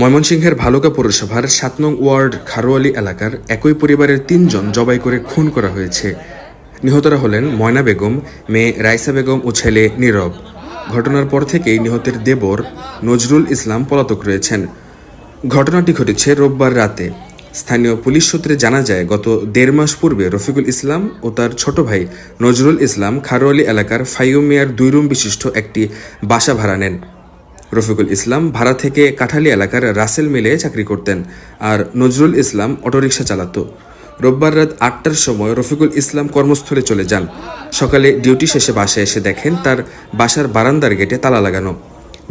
ময়মনসিংহের ভালুকা পৌরসভার সাত নং ওয়ার্ড খারোয়ালি এলাকার একই পরিবারের তিনজন জবাই করে খুন করা হয়েছে। নিহতরা হলেন ময়না বেগম, মেয়ে রাইসা বেগম ও ছেলে নীরব। ঘটনার পর থেকেই নিহতের দেবর নজরুল ইসলাম পলাতক রয়েছেন। ঘটনাটি ঘটেছে রোববার রাতে। স্থানীয় পুলিশ সূত্রে জানা যায়, গত দেড় মাস পূর্বে রফিকুল ইসলাম ও তার ছোট ভাই নজরুল ইসলাম খারোয়ালি এলাকার ফাইউ মিয়ার দুই রুম বিশিষ্ট একটি বাসা ভাড়া নেন। রফিকুল ইসলাম ভাড়া থেকে কাঠালি এলাকার রাসেল মিলে চাকরি করতেন আর নজরুল ইসলাম অটোরিকশা চালাত। রোববার রাত আটটার সময় রফিকুল ইসলাম কর্মস্থলে চলে যান। সকালে ডিউটি শেষে বাসায় এসে দেখেন তার বাসার বারান্দার গেটে তালা লাগানো।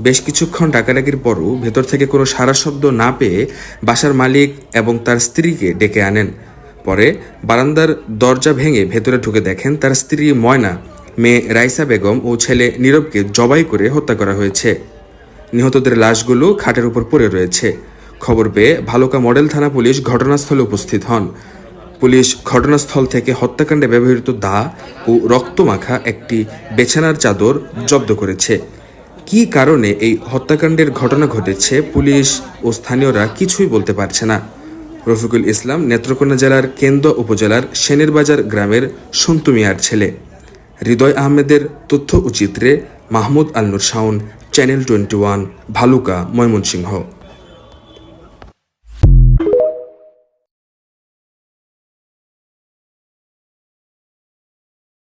বেশ কিছুক্ষণ ডাকাডাকির পরও ভেতর থেকে কোনো সারা শব্দ না পেয়ে বাসার মালিক এবং তার স্ত্রীকে ডেকে আনেন। পরে বারান্দার দরজা ভেঙে ভেতরে ঢুকে দেখেন তার স্ত্রী ময়না, মেয়ে রাইসা বেগম ও ছেলে নীরবকে জবাই করে হত্যা করা হয়েছে। নিহতদের লাশগুলো খাটের উপর পড়ে রয়েছে। খবর পেয়ে ভালুকা মডেল থানা পুলিশ ঘটনাস্থলে উপস্থিত হন। পুলিশ ঘটনাস্থল থেকে হত্যাকাণ্ডে ব্যবহৃত দা ও রক্তমাখা একটি বেছানার চাদর জব্দ করেছে। কী কারণে এই হত্যাকাণ্ডের ঘটনা ঘটেছে পুলিশ ও স্থানীয়রা কিছুই বলতে পারছে না। রফিকুল ইসলাম, নেত্রকোনা জেলার কেন্দ্র উপজেলার সেনের বাজার গ্রামের সন্তু মিয়ার ছেলে। হৃদয় আহমেদের তথ্য ও Mahmud Alnur Shaon channel twenty one Bhaluka Mymensingh.